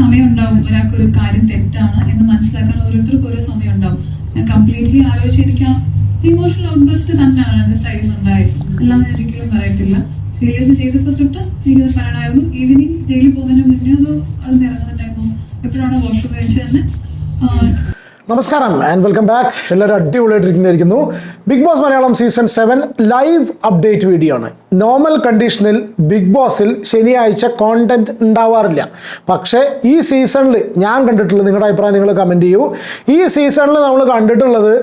സമയം ഉണ്ടാവും ഒരാൾക്ക് ഒരു കാര്യം തെറ്റാണ് എന്ന് മനസ്സിലാക്കാൻ ഓരോരുത്തർക്കും ഓരോ സമയം ഉണ്ടാവും ഞാൻ കംപ്ലീറ്റ്ലി ആലോചിച്ചിരിക്കാം. ഇമോഷണൽ ഔട്ട്ബസ്റ്റ് തന്നെയാണ് എന്റെ സൈഡിൽ ഉണ്ടായത്. അല്ലാതെ ഞാൻ ഒരിക്കലും പറയത്തില്ല. റിലീസ് ചെയ്തപ്പോൾ തൊട്ട് എനിക്കത് പറയണമായിരുന്നു ഈവനിങ് ജയിലിൽ പോകുന്നതിന് മുന്നേ അതോ അവിടെ നിന്ന് ഇറങ്ങുന്ന ടൈമോ എപ്പോഴാണ് വാഷ്റൂം കഴിച്ച് തന്നെ? നമസ്കാരം ആൻഡ് വെൽക്കം ബാക്ക് എല്ലാവരും അടിപൊളിയായിട്ടിരിക്കുന്നതായിരിക്കുന്നു. Bigg Boss Malayalam season seven live update video ആണ്. നോർമൽ കണ്ടീഷനിൽ ബിഗ് ബോസിൽ ശനിയാഴ്ച കോണ്ടന്റ് ഉണ്ടാവാറില്ല. പക്ഷേ ഈ സീസണിൽ ഞാൻ കണ്ടിട്ടുള്ളത് നിങ്ങളുടെ അഭിപ്രായം നിങ്ങൾ കമന്റ് ചെയ്യൂ. ഈ സീസണിൽ നമ്മൾ കണ്ടിട്ടുള്ളത്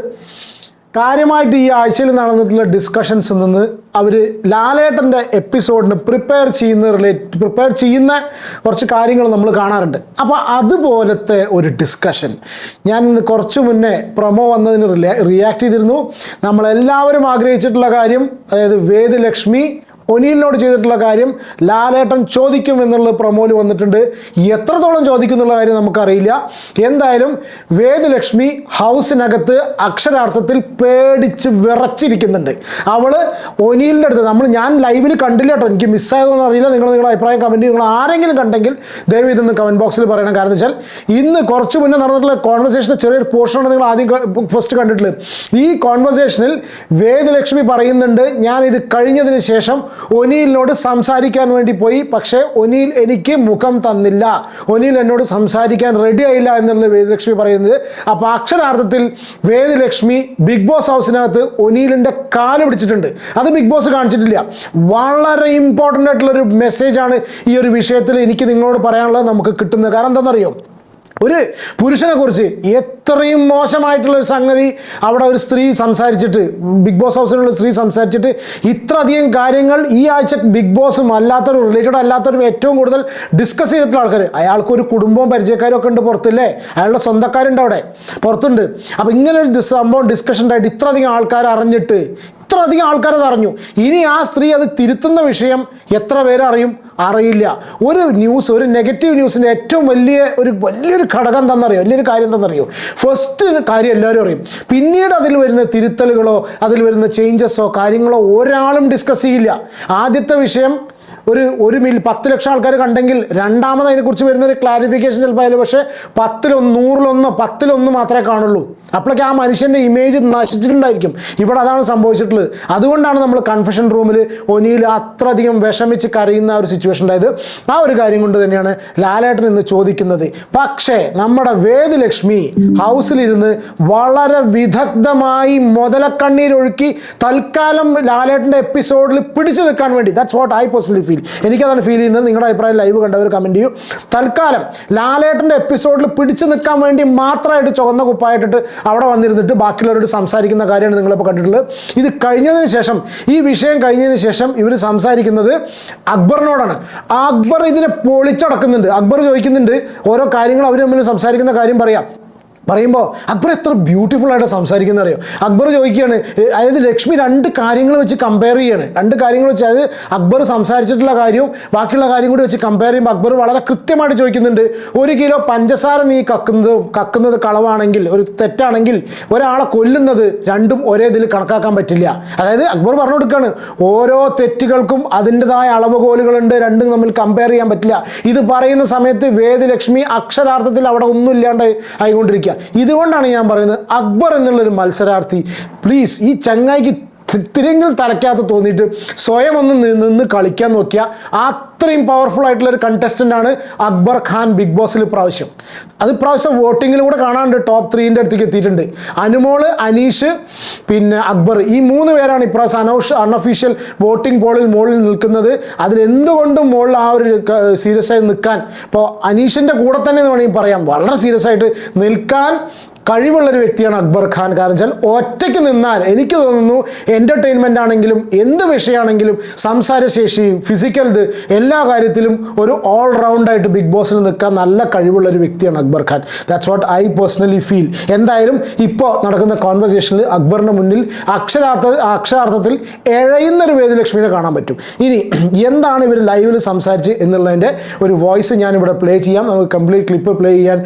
കാര്യമായിട്ട് ഈ ആഴ്ചയിൽ നടന്നിട്ടുള്ള ഡിസ്കഷൻസിൽ നിന്ന് അവർ ലാലേട്ടന്റെ എപ്പിസോഡിന് പ്രിപ്പയർ ചെയ്യുന്ന റിലേറ്റ് പ്രിപ്പയർ ചെയ്യുന്ന കുറച്ച് കാര്യങ്ങൾ നമ്മൾ കാണാറുണ്ട്. അപ്പോൾ അതുപോലത്തെ ഒരു ഡിസ്കഷൻ ഞാൻ ഇന്ന് കുറച്ച് മുന്നേ പ്രൊമോ വന്നതിന് റിയാക്ട് ചെയ്തിരുന്നു. നമ്മളെല്ലാവരും ആഗ്രഹിച്ചിട്ടുള്ള കാര്യം അതായത് വേദലക്ഷ്മി ഒനീലിനോട് ചെയ്തിട്ടുള്ള കാര്യം ലാലേട്ടൻ ചോദിക്കും എന്നുള്ള പ്രൊമോയിൽ വന്നിട്ടുണ്ട്. എത്രത്തോളം ചോദിക്കും എന്നുള്ള കാര്യം നമുക്കറിയില്ല. എന്തായാലും വേദലക്ഷ്മി ഹൗസിനകത്ത് അക്ഷരാർത്ഥത്തിൽ പേടിച്ച് വിറച്ചിരിക്കുന്നുണ്ട്. അവൾ ഒനീലിന്റെ അടുത്ത് നമ്മൾ ഞാൻ ലൈവിൽ കണ്ടില്ല കേട്ടോ എനിക്ക് മിസ്സായതൊന്നും അറിയില്ല. നിങ്ങൾ നിങ്ങളുടെ അഭിപ്രായം കമന്റ് നിങ്ങൾ ആരെങ്കിലും കണ്ടെങ്കിൽ ദയവ് ഇതൊന്ന് കമന്റ് ബോക്സിൽ പറയണം. കാരണം വെച്ചാൽ ഇന്ന് കുറച്ച് മുന്നേ നടന്നിട്ടുള്ള കോൺവെർസേഷന്റെ ചെറിയൊരു പോർഷനാണ് നിങ്ങൾ ആദ്യം ഫസ്റ്റ് കണ്ടിട്ടുള്ളത്. ഈ കോൺവെർസേഷനിൽ വേദലക്ഷ്മി പറയുന്നുണ്ട് ഞാൻ ഇത് കഴിഞ്ഞതിന് ശേഷം ഒനീലിനോട് സംസാരിക്കാൻ വേണ്ടി പോയി പക്ഷേ ഒനീൽ എനിക്ക് മുഖം തന്നില്ല. ഒനീൽ എന്നോട് സംസാരിക്കാൻ റെഡി ആയില്ല എന്നുള്ളത് വേദലക്ഷ്മി പറയുന്നത്. അപ്പോൾ അക്ഷരാർത്ഥത്തിൽ വേദലക്ഷ്മി ബിഗ് ബോസ് ഹൗസിനകത്ത് ഒനീലിന്റെ കാൽ പിടിച്ചിട്ടുണ്ട്. അത് ബിഗ് ബോസ് കാണിച്ചിട്ടില്ല. വളരെ ഇമ്പോർട്ടന്റ് ആയിട്ടുള്ളൊരു മെസ്സേജാണ് ഈ ഒരു വിഷയത്തിൽ എനിക്ക് നിങ്ങളോട് പറയാനുള്ളത് നമുക്ക് കിട്ടുന്നത്. കാരണം എന്താണെന്നറിയോ? ഒരു പുരുഷനെ കുറിച്ച് എത്രയും മോശമായിട്ടുള്ള ഒരു സംഗതി അവിടെ ഒരു സ്ത്രീ സംസാരിച്ചിട്ട് ബിഗ് ബോസ് ഹൗസിനുള്ള സ്ത്രീ സംസാരിച്ചിട്ട് ഇത്രയധികം കാര്യങ്ങൾ ഈ ആഴ്ച ബിഗ് ബോസും അല്ലാത്തവരും റിലേറ്റഡ് അല്ലാത്തവരും ഏറ്റവും കൂടുതൽ ഡിസ്കസ് ചെയ്തിട്ടുള്ള ആൾക്കാർ അയാൾക്ക് ഒരു കുടുംബവും പരിചയക്കാരും ഒക്കെ ഉണ്ട് പുറത്തില്ലേ? അയാളുടെ സ്വന്തക്കാരുണ്ട് അവിടെ പുറത്തുണ്ട്. അപ്പോൾ ഇങ്ങനെ ഒരു സംഭവം ഡിസ്കഷൻ ആയിട്ട് ഇത്രയധികം ആൾക്കാർ അറിഞ്ഞിട്ട് ഇത്ര അധികം ആൾക്കാരത് അറിഞ്ഞു. ഇനി ആ സ്ത്രീ അത് തിരുത്തുന്ന വിഷയം എത്ര പേരറിയും അറിയില്ല. ഒരു ന്യൂസ് ഒരു നെഗറ്റീവ് ന്യൂസിന്റെ ഏറ്റവും വലിയ ഒരു വലിയൊരു ഘടകം എന്താണെന്നറിയോ? വലിയൊരു കാര്യം എന്താണെന്നറിയോ? ഫസ്റ്റ് കാര്യം എല്ലാവരും അറിയും. പിന്നീട് അതിൽ വരുന്ന തിരുത്തലുകളോ അതിൽ വരുന്ന ചേഞ്ചസോ കാര്യങ്ങളോ ഒരാളും ഡിസ്കസ് ചെയ്യില്ല. ആദ്യത്തെ വിഷയം ഒരു ഒരു മിൽ പത്ത് ലക്ഷം ആൾക്കാർ കണ്ടെങ്കിൽ രണ്ടാമത് അതിനെക്കുറിച്ച് വരുന്ന ഒരു ക്ലാരിഫിക്കേഷൻ ചിലപ്പോൾ അതിൽ പക്ഷേ പത്തിലൊന്ന് നൂറിലൊന്നോ പത്തിലൊന്ന് മാത്രമേ കാണുള്ളൂ. അപ്പോഴൊക്കെ ആ മനുഷ്യന്റെ ഇമേജ് നശിച്ചിട്ടുണ്ടായിരിക്കും. ഇവിടെ അതാണ് സംഭവിച്ചിട്ടുള്ളത്. അതുകൊണ്ടാണ് നമ്മൾ കൺഫെഷൻ റൂമിൽ ഒനിയിൽ അത്രയധികം വിഷമിച്ച് കരയുന്ന ഒരു സിറ്റുവേഷൻ ഉണ്ടായത്. ആ ഒരു കാര്യം കൊണ്ട് തന്നെയാണ് ലാലേട്ടൻ ഇന്ന് ചോദിക്കുന്നത്. പക്ഷേ നമ്മുടെ വേദലക്ഷ്മി ഹൗസിലിരുന്ന് വളരെ വിദഗ്ധമായി മുതലക്കണ്ണീരൊഴുക്കി തൽക്കാലം ലാലേട്ടന്റെ എപ്പിസോഡിൽ പിടിച്ചു നിൽക്കാൻ വേണ്ടി that's what I personally feel എനിക്കതാണ് feel ചെയ്യുന്നത്. നിങ്ങളുടെ അഭിപ്രായം ലൈവ് കണ്ടവർ കമന്റ് ചെയ്യൂ. തൽക്കാലം ലാലേട്ടന്റെ എപ്പിസോഡിൽ പിടിച്ചു നിൽക്കാൻ വേണ്ടി മാത്രമായിട്ട് ചുവന്ന കുപ്പായിട്ടിട്ട് അവിടെ വന്നിരുന്നിട്ട് ബാക്കിയുള്ളവരോട് സംസാരിക്കുന്ന കാര്യമാണ് നിങ്ങളിപ്പോൾ കണ്ടിട്ടുള്ളത്. ഇത് കഴിഞ്ഞതിന് ശേഷം ഈ വിഷയം കഴിഞ്ഞതിന് ശേഷം ഇവർ സംസാരിക്കുന്നത് അക്ബറിനോടാണ്. അക്ബർ ഇതിനെ പൊളിച്ചടക്കുന്നുണ്ട്. അക്ബർ ചോദിക്കുന്നുണ്ട് ഓരോ കാര്യങ്ങൾ അവർ തമ്മിൽ സംസാരിക്കുന്ന കാര്യം പറയാം. പറയുമ്പോൾ അക്ബർ എത്ര ബ്യൂട്ടിഫുൾ ആയിട്ട് സംസാരിക്കുന്ന അറിയോ? അക്ബർ ചോദിക്കുകയാണ് അതായത് ലക്ഷ്മി രണ്ട് കാര്യങ്ങൾ വെച്ച് കമ്പയർ ചെയ്യാണ്. രണ്ട് കാര്യങ്ങൾ വെച്ച് അതായത് അക്ബർ സംസാരിച്ചിട്ടുള്ള കാര്യവും ബാക്കിയുള്ള കാര്യം കൂടി വെച്ച് കമ്പയർ ചെയ്യുമ്പോൾ അക്ബർ വളരെ കൃത്യമായിട്ട് ചോദിക്കുന്നുണ്ട്. ഒരു കിലോ പഞ്ചസാര നീ കക്കുന്നതും കക്കുന്നത് കളവാണെങ്കിൽ ഒരു തെറ്റാണെങ്കിൽ ഒരാളെ കൊല്ലുന്നത് രണ്ടും ഒരേ ഇതിൽ കണക്കാക്കാൻ പറ്റില്ല. അതായത് അക്ബർ പറഞ്ഞു കൊടുക്കുകയാണ് ഓരോ തെറ്റുകൾക്കും അതിന്റെതായ അളവുകോലുകളുണ്ട് രണ്ടും തമ്മിൽ കമ്പയർ ചെയ്യാൻ പറ്റില്ല. ഇത് പറയുന്ന സമയത്ത് വേദലക്ഷ്മി അക്ഷരാർത്ഥത്തിൽ അവിടെ ഒന്നും ഇല്ലാണ്ട് ആയിക്കൊണ്ടിരിക്കുക. ഇതുകൊണ്ടാണ് ഞാൻ പറയുന്നത് അക്ബർ എന്നുള്ളൊരു മത്സരാർത്ഥി. പ്ലീസ് ഈ ചങ്ങായിക്ക് ഇത്തിരിയെങ്കിലും തലയ്ക്കകത്ത് തോന്നിയിട്ട് സ്വയം ഒന്ന് നിന്ന് കളിക്കാൻ നോക്കിയ അത്രയും പവർഫുൾ ആയിട്ടുള്ള ഒരു കണ്ടസ്റ്റന്റ് ആണ് അക്ബർ ഖാൻ ബിഗ് ബോസിൽ പ്രാവശ്യം അത് പ്രാവശ്യം വോട്ടിങ്ങിലൂടെ കാണാണ്ട് ടോപ്പ് ത്രീന്റെ അടുത്തേക്ക് എത്തിയിട്ടുണ്ട്. അനുമോൾ അനീഷ് പിന്നെ അക്ബർ. ഈ മൂന്ന് പേരാണ് ഇപ്രാവശ്യം അനൗഷ് അൺഒഫീഷ്യൽ വോട്ടിംഗ് പോളിൽ മുകളിൽ നിൽക്കുന്നത്. അതിലെന്തുകൊണ്ടും മുകളിൽ ആ ഒരു സീരിയസ് ആയി നിൽക്കാൻ. ഇപ്പോൾ അനീഷിന്റെ കൂടെ തന്നെ എന്ന് വേണമെങ്കിൽ പറയാം. വളരെ സീരിയസ് ആയിട്ട് നിൽക്കാൻ കഴിവുള്ള ഒരു വ്യക്തിയാണ് അക്ബർ ഖാൻ. കാരണം വെച്ചാൽ ഒറ്റയ്ക്ക് നിന്നാൽ എനിക്ക് തോന്നുന്നു എന്റർടൈൻമെന്റ് ആണെങ്കിലും എന്ത് വിഷയമാണെങ്കിലും സംസാരശേഷി ഫിസിക്കൽ ഇത് എല്ലാ കാര്യത്തിലും ഒരു ഓൾ റൗണ്ടായിട്ട് ബിഗ് ബോസിൽ നിൽക്കാൻ നല്ല കഴിവുള്ള ഒരു വ്യക്തിയാണ് Akbar Khan. That's what I personally feel എന്തായാലും ഇപ്പോൾ നടക്കുന്ന കോൺവെർസേഷനിൽ അക്ബറിന്റെ മുന്നിൽ അക്ഷരാർത്ഥ അക്ഷരാർത്ഥത്തിൽ എഴയുന്നൊരു വേദലക്ഷ്മിനെ കാണാൻ പറ്റും. ഇനി എന്താണ് ഇവർ ലൈവിൽ സംസാരിച്ച് എന്നുള്ളതിന്റെ ഒരു വോയിസ് ഞാനിവിടെ പ്ലേ ചെയ്യാം. നമുക്ക് കംപ്ലീറ്റ് ക്ലിപ്പ് പ്ലേ ചെയ്യാൻ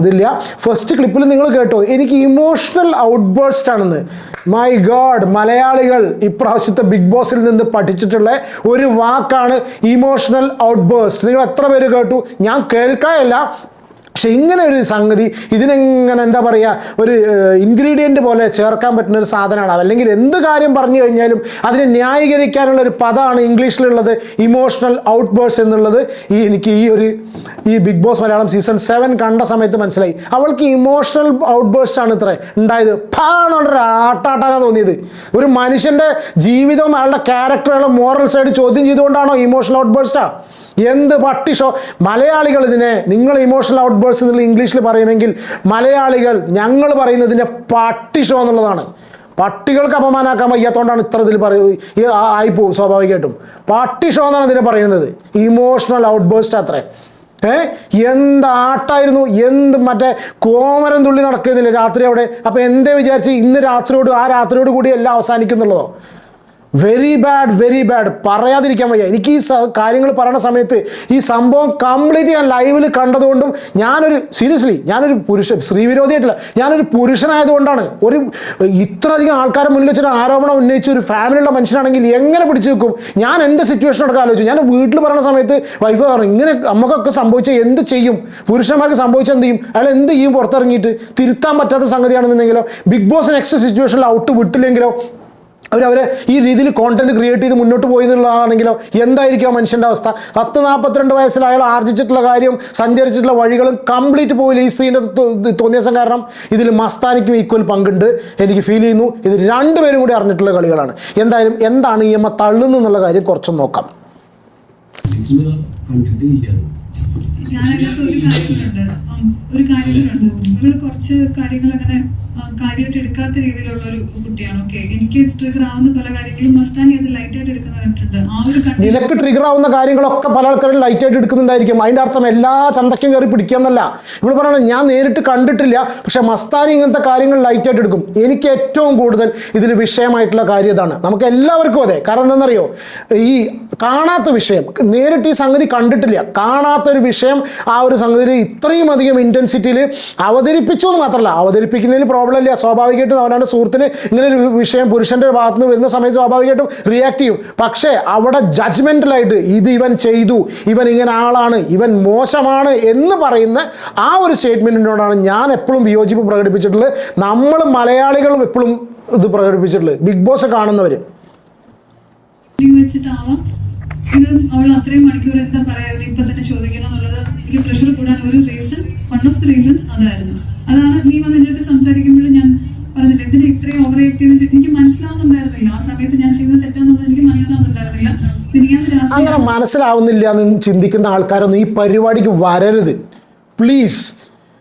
ഇതില്ല. ഫസ്റ്റ് ക്ലിപ്പിൽ നിങ്ങൾ കേട്ടോ. എനിക്ക് ഇമോഷണൽ ഔട്ട്ബേഴ്സ്റ്റ് ആണെന്ന്. മൈ ഗാഡ് മലയാളികൾ ഇപ്രാവശ്യത്തെ ബിഗ് ബോസിൽ നിന്ന് പഠിച്ചിട്ടുള്ള ഒരു വാക്കാണ് ഇമോഷണൽ ഔട്ട്ബേഴ്സ്റ്റ് നിങ്ങൾ എത്ര പേര് കേട്ടു? ഞാൻ കേൾക്കാനല്ല പക്ഷെ ഇങ്ങനെ ഒരു സംഗതി ഇതിനെങ്ങനെ എന്താ പറയുക ഒരു ഇൻഗ്രീഡിയന്റ് പോലെ ചേർക്കാൻ പറ്റുന്ന ഒരു സാധനമാണ്. അല്ലെങ്കിൽ എന്ത് കാര്യം പറഞ്ഞു കഴിഞ്ഞാലും അതിനെ ന്യായീകരിക്കാനുള്ള ഒരു പദമാണ് ഇംഗ്ലീഷിലുള്ളത് ഇമോഷണൽ ഔട്ട് ബേഴ്സ് എന്നുള്ളത്. ഈ എനിക്ക് ഈ ഒരു ഈ Bigg Boss Malayalam season seven കണ്ട സമയത്ത് മനസ്സിലായി. അവൾക്ക് ഇമോഷണൽ ഔട്ട് ബേഴ്സ് ആണ് ഇത്ര ഉണ്ടായത്. പാ എന്നുള്ളൊരു ആട്ടാട്ടാനാണ് തോന്നിയത്. ഒരു മനുഷ്യന്റെ ജീവിതവും അയാളുടെ ക്യാരക്ടറുകളും മോറൽ സൈഡ് ചോദ്യം ചെയ്തുകൊണ്ടാണോ ഇമോഷണൽ ഔട്ട്ബേഴ്സ്റ്റാ എന്ത് പട്ടി ഷോ മലയാളികൾ ഇതിനെ നിങ്ങൾ ഇമോഷണൽ ഔട്ട്ബേഴ്സ് എന്നുള്ള ഇംഗ്ലീഷിൽ പറയുമെങ്കിൽ മലയാളികൾ ഞങ്ങൾ പറയുന്നതിന്റെ പട്ടി ഷോ എന്നുള്ളതാണ്. പട്ടികൾക്ക് അപമാനാക്കാൻ വയ്യാത്തതുകൊണ്ടാണ് ഇത്ര ഇതിൽ പറയുക ആയിപ്പോവും സ്വാഭാവികമായിട്ടും. പട്ടി ഷോ എന്നാണ് ഇതിനെ പറയുന്നത്. ഇമോഷണൽ ഔട്ട്ബേഴ്സ്റ്റ് അത്രേ. ഏ? എന്ത് ആട്ടായിരുന്നു? എന്ത് മറ്റേ കോമരം തുള്ളി നടക്കുന്നില്ല രാത്രി അവിടെ? അപ്പോൾ എന്തേ വിചാരിച്ച് ഇന്ന് രാത്രിയോട് ആ രാത്രിയോട് കൂടി എല്ലാം അവസാനിക്കുന്നുള്ളതോ? വെരി ബാഡ് വെരി ബാഡ് പറയാതിരിക്കാൻ വയ്യ. എനിക്ക് ഈ കാര്യങ്ങൾ പറയുന്ന സമയത്ത് ഈ സംഭവം കംപ്ലീറ്റ് ഞാൻ ലൈവിൽ കണ്ടതുകൊണ്ടും ഞാനൊരു സീരിയസ്ലി ഞാനൊരു പുരുഷൻ സ്ത്രീവിരോധിയായിട്ടില്ല ഞാനൊരു പുരുഷനായതുകൊണ്ടാണ് ഒരു ഇത്രയധികം ആൾക്കാരെ മുന്നിൽ വെച്ചൊരു ആരോപണം ഉന്നയിച്ച ഒരു ഫാമിലിയുള്ള മനുഷ്യനാണെങ്കിൽ എങ്ങനെ പിടിച്ചു നിൽക്കും? ഞാൻ എന്റെ സിറ്റുവേഷനോടൊക്കെ ആലോചിച്ചു. ഞാൻ വീട്ടിൽ പറയുന്ന സമയത്ത് വൈഫ് പറഞ്ഞു ഇങ്ങനെ നമുക്കൊക്കെ സംഭവിച്ചാൽ എന്ത് ചെയ്യും? പുരുഷന്മാർക്ക് സംഭവിച്ചാൽ എന്ത് ചെയ്യും? അയാൾ എന്ത് ചെയ്യും പുറത്തിറങ്ങിയിട്ട്? തിരുത്താൻ പറ്റാത്ത സംഗതിയാണെന്നുണ്ടെങ്കിലോ? ബിഗ് ബോസ് നെക്സ്റ്റ് സിറ്റുവേഷനിൽ ഔട്ട് വിട്ടില്ലെങ്കിലോ? അവരവരെ ഈ രീതിയിൽ കോണ്ടന്റ് ക്രിയേറ്റ് ചെയ്ത് മുന്നോട്ട് പോയി എന്നുള്ളതാണെങ്കിലോ എന്തായിരിക്കും ആ മനുഷ്യന്റെ അവസ്ഥ? പത്ത് നാൽപ്പത്തിരണ്ട് വയസ്സിൽ അയാൾ ആർജിച്ചിട്ടുള്ള കാര്യം സഞ്ചരിച്ചിട്ടുള്ള വഴികളും കംപ്ലീറ്റ് പോയില്ല ഈ സ്ത്രീന്റെ തോന്നിയസം കാരണം ഇതിൽ മസ്താനിക്കും ഈക്വൽ പങ്കുണ്ട്. എനിക്ക് ഫീൽ ചെയ്യുന്നു. ഇത് രണ്ടുപേരും കൂടി അറിഞ്ഞിട്ടുള്ള കളികളാണ്. എന്തായാലും എന്താണ് ഈ അമ്മ തള്ളുന്നു എന്നുള്ള കാര്യം കുറച്ചും നോക്കാം. അതിനകത്ത് ഒരു കാര്യങ്ങളുണ്ട് ഒരു കാര്യങ്ങളുണ്ട് ഇവൾ കുറച്ച് കാര്യങ്ങൾ അങ്ങനെ കാര്യമായിട്ട് എടുക്കാത്ത രീതിയിലുള്ള ഒരു കുട്ടിയാണ്. ഓക്കെ. എനിക്ക് ട്രിഗർ ആവുന്ന പല കാര്യങ്ങളും മസ്താനി അത് ലൈറ്റ് ആയിട്ട് എടുക്കുന്ന കണ്ടിട്ടുണ്ട്. ആ ഒരു നിനക്ക് ട്രിഗർ ആവുന്ന കാര്യങ്ങളൊക്കെ പല ആൾക്കാരും ലൈറ്റ് ആയിട്ട് എടുക്കുന്നുണ്ടായിരിക്കും. അതിന്റെ അർത്ഥം എല്ലാ ചന്തക്കും കയറി പിടിക്കാന്നല്ല. ഇവിടെ പറയണത് ഞാൻ നേരിട്ട് കണ്ടിട്ടില്ല പക്ഷെ മസ്താനി ഇങ്ങനത്തെ കാര്യങ്ങൾ ലൈറ്റ് ആയിട്ട് എടുക്കും. എനിക്ക് ഏറ്റവും കൂടുതൽ ഇതിൽ വിഷയമായിട്ടുള്ള കാര്യം ഇതാണ്. നമുക്ക് എല്ലാവർക്കും അതെ. കാരണം എന്താണെന്നറിയോ? ഈ കാണാത്ത വിഷയം നേരിട്ട് ഈ സംഗതി കണ്ടിട്ടില്ല. കാണാത്തൊരു വിഷയം ആ ഒരു സംഗതിയിൽ ഇത്രയും അധികം ഇന്റൻസിറ്റിയിൽ അവതരിപ്പിച്ചു എന്ന് മാത്രമല്ല അവതരിപ്പിക്കുന്നതിന് പ്രോബ്ലം ഇല്ല. സ്വാഭാവികമായിട്ടും അവനവന്റെ സുഹൃത്തിന് ഇങ്ങനെ ഒരു വിഷയം പുരുഷന്റെ ഭാഗത്ത് നിന്ന് വരുന്ന സമയത്ത് സ്വാഭാവികമായിട്ടും റിയാക്ട് ചെയ്യും. പക്ഷേ അവിടെ ജഡ്ജ്മെന്റലായിട്ട് ഇത് ഇവൻ ചെയ്തു ഇവൻ ഇങ്ങനെ ആളാണ് ഇവൻ മോശമാണ് എന്ന് പറയുന്ന ആ ഒരു സ്റ്റേറ്റ്മെന്റിനോടാണ് ഞാൻ എപ്പോഴും വിയോജിപ്പ് പ്രകടിപ്പിച്ചിട്ടുള്ളത്. നമ്മൾ മലയാളികളും എപ്പോഴും ഇത് പ്രകടിപ്പിച്ചിട്ടുള്ളത്. ബിഗ് ബോസ് കാണുന്നവർ വെച്ചിട്ടാവാം. ഇത് അവൾ അത്രയും മണിക്കൂർ എന്താ പറയായിരുന്നു? ഇപ്പൊ തന്നെ ചോദിക്കണം എന്നുള്ളത് എനിക്ക് പ്രഷർ കൂടാൻ ഒരു reason one of the reasons അതായിരുന്നു. അതാണ് നീ വന്ന് എന്റെ അടുത്ത് സംസാരിക്കുമ്പോഴും ഞാൻ പറഞ്ഞില്ല എന്തിനാ ഇത്രയും ഓവർ ആക്ട് ചെയ്ത് എനിക്ക് മനസ്സിലാവുന്നുണ്ടായിരുന്നില്ല. ആ സമയത്ത് ഞാൻ ചെയ്യുന്നത് തെറ്റാന്നുള്ളത് എനിക്ക് മനസ്സിലാവുന്നുണ്ടായിരുന്നില്ല. അങ്ങനെ മനസ്സിലാവുന്നില്ല എന്ന് ചിന്തിക്കുന്ന ആൾക്കാരൊന്നും ഈ പരിപാടിക്ക് വരരുത്. പ്ലീസ്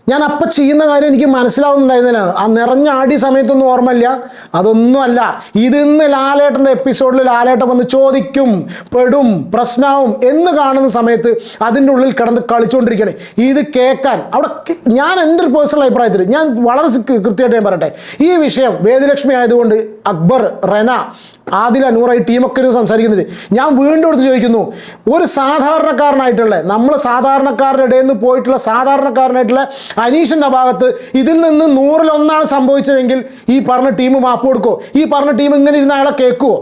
ഞാൻ അപ്പം ചെയ്യുന്ന കാര്യം എനിക്ക് മനസ്സിലാവുന്നുണ്ടായിരുന്നില്ല. ആ നിറഞ്ഞ ആടി സമയത്തൊന്നും ഓർമ്മയില്ല. അതൊന്നും അല്ല ഇതിന്ന് ലാലേട്ടന്റെ എപ്പിസോഡിൽ ലാലേട്ടൻ വന്ന് ചോദിക്കും പെടും പ്രശ്നവും എന്ന് കാണുന്ന സമയത്ത് അതിന്റെ ഉള്ളിൽ കിടന്ന് കളിച്ചുകൊണ്ടിരിക്കുകയാണ് ഇത് കേൾക്കാൻ. അവിടെ ഞാൻ എന്റെ ഒരു പേഴ്സണൽ അഭിപ്രായത്തിൽ ഞാൻ വളരെ കൃത്യമായിട്ട് ഞാൻ പറയട്ടെ. ഈ വിഷയം വേദലക്ഷ്മി ആയതുകൊണ്ട് അക്ബർ റെന ആദില നൂറ ഈ ടീമൊക്കെ ഇരുന്ന് സംസാരിക്കുന്നുണ്ട്. ഞാൻ വീണ്ടും എടുത്ത് ചോദിക്കുന്നു ഒരു സാധാരണക്കാരനായിട്ടുള്ള നമ്മൾ സാധാരണക്കാരുടെ ഇടയിൽ നിന്ന് പോയിട്ടുള്ള സാധാരണക്കാരനായിട്ടുള്ള അനീഷിന്റെ ഭാഗത്ത് ഇതിൽ നിന്ന് നൂറിലൊന്നാണ് സംഭവിച്ചതെങ്കിൽ ഈ പറഞ്ഞ ടീം മാപ്പ് കൊടുക്കുമോ ഈ പറഞ്ഞ ടീം ഇങ്ങനെ ഇരുന്ന് അയാളെ കേൾക്കുമോ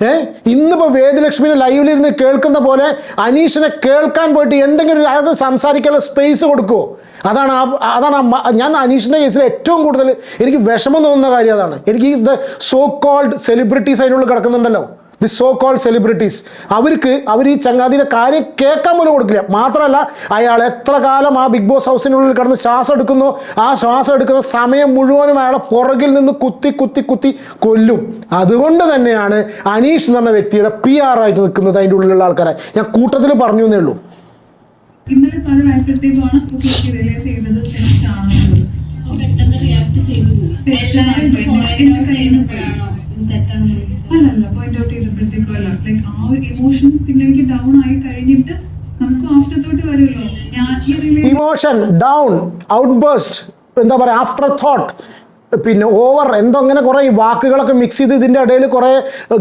ഏ? ഇന്നിപ്പോൾ വേദലക്ഷ്മിനെ ലൈവിലിരുന്ന് കേൾക്കുന്ന പോലെ അനീഷിനെ കേൾക്കാൻ പോയിട്ട് എന്തെങ്കിലും അയാൾക്ക് സംസാരിക്കാനുള്ള സ്പേസ് കൊടുക്കുമോ അതാണ് ആ അതാണ് ഞാൻ അനീഷിന്റെ കേസിൽ ഏറ്റവും കൂടുതൽ എനിക്ക് വിഷമം തോന്നുന്ന കാര്യം അതാണ്. എനിക്ക് ഈ സോ കോൾഡ് സെലിബ്രിറ്റീസ് അതിനുള്ളിൽ കിടക്കുന്നുണ്ടല്ലോ. ദി സോ കോൾ സെലിബ്രിറ്റീസ് അവർക്ക് അവർ ഈ ചങ്ങാതിയുടെ കാര്യം കേൾക്കാൻ പോലും കൊടുക്കില്ല. മാത്രമല്ല അയാൾ എത്ര കാലം ആ ബിഗ് ബോസ് ഹൗസിനുള്ളിൽ കിടന്ന് ശ്വാസം എടുക്കുന്നു? ആ ശ്വാസം എടുക്കുന്ന സമയം മുഴുവനും അയാളെ പുറകിൽ നിന്ന് കുത്തി കുത്തി കുത്തി കൊല്ലും. അതുകൊണ്ട് തന്നെയാണ് അനീഷ് എന്ന് പറഞ്ഞ വ്യക്തിയുടെ പി ആർ ആയിട്ട് നിൽക്കുന്നത് അതിന്റെ ഉള്ളിലുള്ള ആൾക്കാരെ. ഞാൻ കൂട്ടത്തിൽ പറഞ്ഞു എന്നേ ഉള്ളൂ. ഇന്നലെ പതിവായപ്പോഴത്തേക്കുമാണ് ഓക്കെ എനിക്ക് റിയലൈസ് ചെയ്തത്. തെറ്റാണെന്നുള്ളത് പെട്ടെന്ന് റിയാക്ട് ചെയ്തു. പോയി എല്ലാവരും ഇത് പോയിന്റ് ചെയ്യുന്നപ്പോഴാണോ? ഇത് തെറ്റാണെന്ന് അല്ലല്ല പോയിന്റ് ഔട്ട് ചെയ്തപ്പോഴത്തേക്കും അല്ല. ലൈക്ക് ആ ഒരു ഇമോഷൻ പിന്നെ എനിക്ക് ഡൗൺ ആയി കഴിഞ്ഞിട്ട് നമുക്ക് ആഫ്റ്റർ തോട്ട് വരുമല്ലോ ഞാൻ ഇമോഷൻ ഡൗൺ ഔട്ട് ഔട്ട്ബേസ്റ്റ് എന്താ പറയുക ആഫ്റ്റർ തോട്ട് പിന്നെ ഓവർ എന്തോ അങ്ങനെ കുറേ വാക്കുകളൊക്കെ മിക്സ് ചെയ്ത് ഇതിന്റെ ഇടയിൽ കുറേ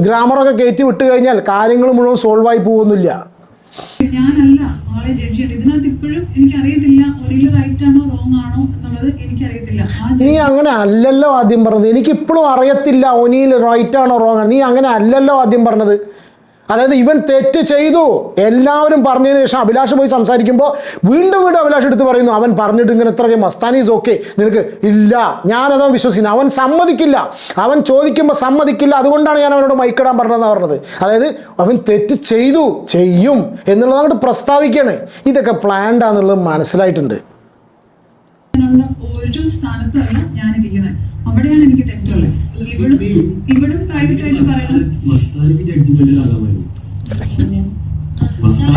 ഗ്രാമറൊക്കെ കയറ്റി വിട്ട് കഴിഞ്ഞാൽ കാര്യങ്ങൾ മുഴുവൻ സോൾവ് ആയി പോകുന്നില്ല. ഞാനല്ല ആളെ ജഡ്ജ് ചെയ്യണം ഇതിനകത്ത് ഇപ്പോഴും എനിക്ക് അറിയത്തില്ല ഒരിക്കലും റൈറ്റ് ആണോ റോങ് ആണോ എന്നുള്ളത് എനിക്കറിയത്തില്ല. നീ അങ്ങനെ അല്ലല്ലോ ആദ്യം പറഞ്ഞത്. എനിക്കിപ്പോഴും അറിയത്തില്ല ഒനിയിൽ റൈറ്റ് ആണോ റോങ് ആണോ. നീ അങ്ങനെ അല്ലല്ലോ ആദ്യം പറഞ്ഞത്. അതായത് ഇവൻ തെറ്റ് ചെയ്തു. എല്ലാവരും പറഞ്ഞതിന് ശേഷം അഭിലാഷ് പോയി സംസാരിക്കുമ്പോൾ വീണ്ടും വീണ്ടും അഭിലാഷ് എടുത്ത് പറയുന്നു അവൻ പറഞ്ഞിട്ട് ഇങ്ങനെ ഇത്രയും മസ്താനീസ് ഓക്കെ നിനക്ക് ഇല്ല. ഞാനതാ വിശ്വസിക്കുന്നു അവൻ സമ്മതിക്കില്ല. അവൻ ചോദിക്കുമ്പോൾ സമ്മതിക്കില്ല. അതുകൊണ്ടാണ് ഞാൻ അവനോട് മൈക്കിടാൻ പറഞ്ഞതെന്ന് പറഞ്ഞത്. അതായത് അവൻ തെറ്റ് ചെയ്തു ചെയ്യും എന്നുള്ളത് അങ്ങോട്ട് പ്രസ്താവിക്കുകയാണ് ഇതൊക്കെ പ്ലാൻഡാന്നുള്ളത് മനസ്സിലായിട്ടുണ്ട്. ഒരു സ്ഥാനത്തല്ല ഞാനിരിക്കുന്നത്. അവിടെയാണ് എനിക്ക് തെറ്റുള്ളത്. ഇവിടും ഇവിടും പ്രൈവറ്റ് ആയിട്ട്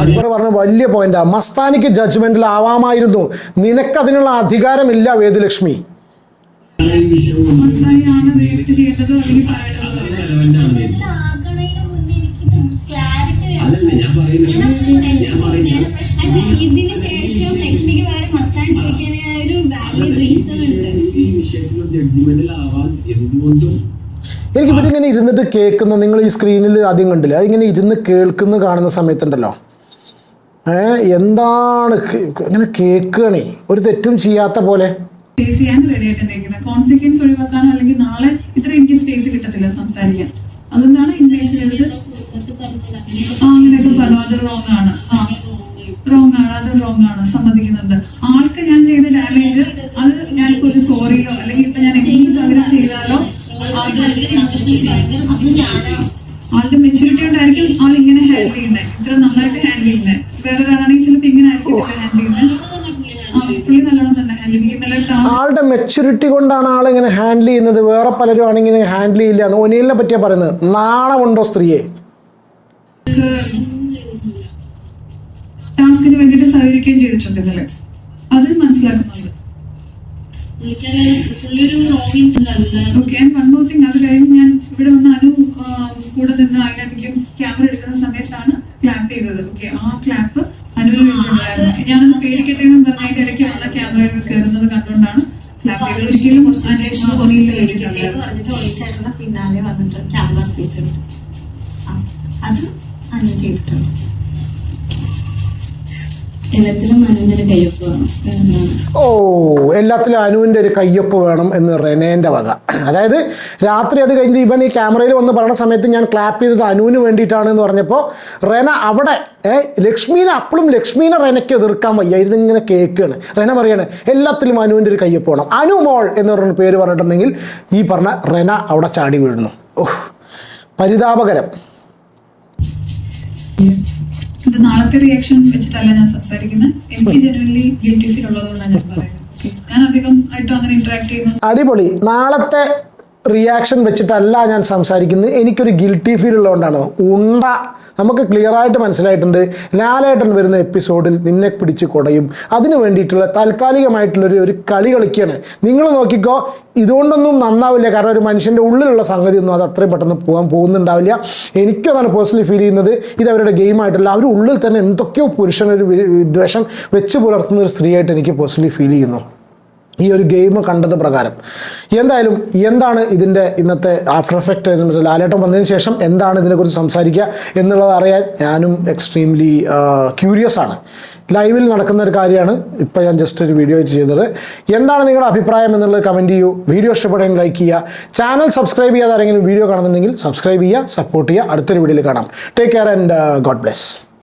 അക്ബർ പറഞ്ഞ വലിയ പോയിന്റാ. മസ്താനിക്ക് ജഡ്ജ്മെന്റിൽ ആവാമായിരുന്നു. നിനക്കതിനുള്ള അധികാരമില്ല വേദലക്ഷ്മി. അതല്ല ഞാൻ പറയുന്നത് ഞാൻ പറയുന്നത് അല്ല, ഇതിന് ശേഷം ലക്ഷ്മിക്ക് പകരം മസ്താൻ ചോദിക്കാനായ ഒരു വാലിഡ് റീസൺ ഉണ്ട്. ഈ വിഷയത്തിൽ ജഡ്ജിമെന്റിലാവാൻ എന്തുകൊണ്ടും ഇങ്ങനെ ഇരുന്നിട്ട് കേൾക്കുന്ന നിങ്ങൾ ഈ സ്ക്രീനിൽ ആദ്യം കണ്ടില്ല? അതിങ്ങനെ ഇരുന്ന് കേൾക്കുന്ന കാണുന്ന സമയത്തുണ്ടല്ലോ. എന്താണ് ഇങ്ങനെ കേൾക്കുകയാണേ ഒരു തെറ്റും ചെയ്യാത്ത പോലെ. ഫേസ് ചെയ്യാൻ കോൺസിക്വൻസ് ഒഴിവാക്കാൻ അല്ലെങ്കിൽ നാളെ എനിക്ക് സ്പേസ് അതുകൊണ്ടാണ് ആ അങ്ങനെയൊക്കെ പറഞ്ഞു അത് റോങ് ആണ്. റോങ് ആണ്. അത് റോങ് ആണ്. സമ്മതിക്കുന്നുണ്ട്. ആൾക്ക് മെച്യൂരിറ്റി കൊണ്ടാണ് ആളിങ്ങനെ ഹാൻഡിൽ ചെയ്യുന്നത്. വേറെ പലരും ആണെങ്കിൽ ഹാൻഡിൽ ചെയ്യില്ല എന്ന് ഒനിയലിനെ പറ്റിയാ പറയുന്നത്. നാണമുണ്ടോ സ്ത്രീയെ? ടാസ്കിന് വേണ്ടിയിട്ട് സഹകരിക്കുകയും ചെയ്തിട്ടുണ്ട് ഇന്നലെ. അത് മനസ്സിലാക്കുന്നുണ്ട്. കഴിഞ്ഞ് ഞാൻ ഇവിടെ വന്ന് അനു ആ, കൂടെ നിന്ന് അതിനകത്തേക്കും ക്യാമറ എടുക്കുന്ന സമയത്താണ് ക്ലാപ്പ് ചെയ്തത്. ഓക്കെ ആ ക്ലാപ്പ് അനുവിന് വേണ്ടിയിട്ടുണ്ടായിരുന്നു ഞാനത് പേടിക്കട്ടെ എന്ന് പറഞ്ഞതിന്റെ ഇടയ്ക്ക് വന്ന ക്യാമറയിൽ കയറുന്നത് കണ്ടുകൊണ്ടാണ് ഒരിക്കലും അന്വേഷണം പറഞ്ഞിട്ട് ഒളിച്ചേട്ടന്റെ പിന്നാലെ വന്നിട്ട് ക്യാൻവാസ് സ്പേസ് എടുത്തു. ആ, അത് അനു ചെയ്തിട്ടുണ്ട്. എല്ലാത്തിലും ഒരു കയ്യൊപ്പ് വേണം. ഓ എല്ലാത്തിലും അനുവിന്റെ ഒരു കയ്യൊപ്പ് വേണം എന്ന് റെനേന്റെ വക. അതായത് രാത്രി അത് കഴിഞ്ഞ് ഇവൻ ഈ ക്യാമറയിൽ വന്ന് പറയുന്ന സമയത്ത് ഞാൻ ക്ലാപ്പ് ചെയ്തത് അനുവിന് വേണ്ടിയിട്ടാണ് എന്ന് പറഞ്ഞപ്പോൾ റെന അവിടെ ഏ ലക്ഷ്മീനെ അപ്പോഴും ലക്ഷ്മീനെ റെനയ്ക്ക് എതിർക്കാൻ വയ്യ ഇതിങ്ങനെ കേൾക്കുകയാണ് റെന പറയാണ് എല്ലാത്തിലും അനുവിന്റെ ഒരു കയ്യൊപ്പ് വേണം. അനു മോൾ എന്ന് പറഞ്ഞ പേര് പറഞ്ഞിട്ടുണ്ടെങ്കിൽ ഈ പറഞ്ഞ റെന അവിടെ ചാടി വീഴുന്നു. ഓഹ് പരിതാപകരം. ഇത് നാളത്തെ റിയാക്ഷൻ വെച്ചിട്ടല്ല ഞാൻ സംസാരിക്കുന്നത് എനിക്ക് ജനറലി ഗിൽറ്റി ഫീൽ ഉള്ളതുകൊണ്ടാണ് ഞാൻ പറയുന്നത്. ഞാൻ അധികം ആയിട്ടും അങ്ങനെ ഇന്ററാക്ട് ചെയ്യുന്ന അടിപൊളി. നാളത്തെ റിയാക്ഷൻ വെച്ചിട്ടല്ല ഞാൻ സംസാരിക്കുന്നത്. എനിക്കൊരു ഗിൽറ്റി ഫീൽ ഉള്ളതുകൊണ്ടാണ്. ഉണ്ട നമുക്ക് ക്ലിയർ ആയിട്ട് മനസ്സിലായിട്ടുണ്ട്. ലാലേട്ടൻ വരുന്ന എപ്പിസോഡിൽ നിന്നെ പിടിച്ച് കൊടയും. അതിന് വേണ്ടിയിട്ടുള്ള താൽക്കാലികമായിട്ടുള്ളൊരു ഒരു കളി കളിക്കുകയാണ് നിങ്ങൾ നോക്കിക്കോ ഇതുകൊണ്ടൊന്നും നന്നാവില്ല. കാരണം ഒരു മനുഷ്യന്റെ ഉള്ളിലുള്ള സംഗതി ഒന്നും അത് അത്രയും പെട്ടെന്ന് പോകാൻ പോകുന്നുണ്ടാവില്ല. എനിക്കും അതാണ് പേഴ്സണലി ഫീൽ ചെയ്യുന്നത്. ഇത് അവരുടെ ഗെയിമായിട്ടല്ല അവർ ഉള്ളിൽ തന്നെ എന്തൊക്കെയോ പുരുഷനൊരു വിദ്വേഷം വെച്ച് പുലർത്തുന്ന ഒരു സ്ത്രീയായിട്ട് എനിക്ക് പേഴ്സണലി ഫീൽ ചെയ്യുന്നു. ഈ ഒരു ഗെയിം കണ്ടത് പ്രകാരം. എന്തായാലും എന്താണ് ഇതിന്റെ ഇന്നത്തെ ആഫ്റ്റർ എഫക്റ്റ് ലാലേട്ടം വന്നതിന് ശേഷം എന്താണ് ഇതിനെക്കുറിച്ച് സംസാരിക്കുക എന്നുള്ളത് അറിയാൻ ഞാനും എക്സ്ട്രീംലി ക്യൂരിയസ് ആണ്. ലൈവിൽ നടക്കുന്ന ഒരു കാര്യമാണ് ഇപ്പോൾ ഞാൻ ജസ്റ്റ് ഒരു വീഡിയോ ചെയ്തത്. എന്താണ് നിങ്ങളുടെ അഭിപ്രായം എന്നുള്ളത് കമന്റ് ചെയ്യൂ. വീഡിയോ ഇഷ്ടപ്പെടുകയും ലൈക്ക് ചെയ്യുക. ചാനൽ സബ്സ്ക്രൈബ് ചെയ്യാതെ ആരെങ്കിലും വീഡിയോ കാണുന്നുണ്ടെങ്കിൽ സബ്സ്ക്രൈബ് ചെയ്യുക സപ്പോർട്ട് ചെയ്യുക. അടുത്തൊരു വീഡിയോയിൽ കാണാം. Take care and God bless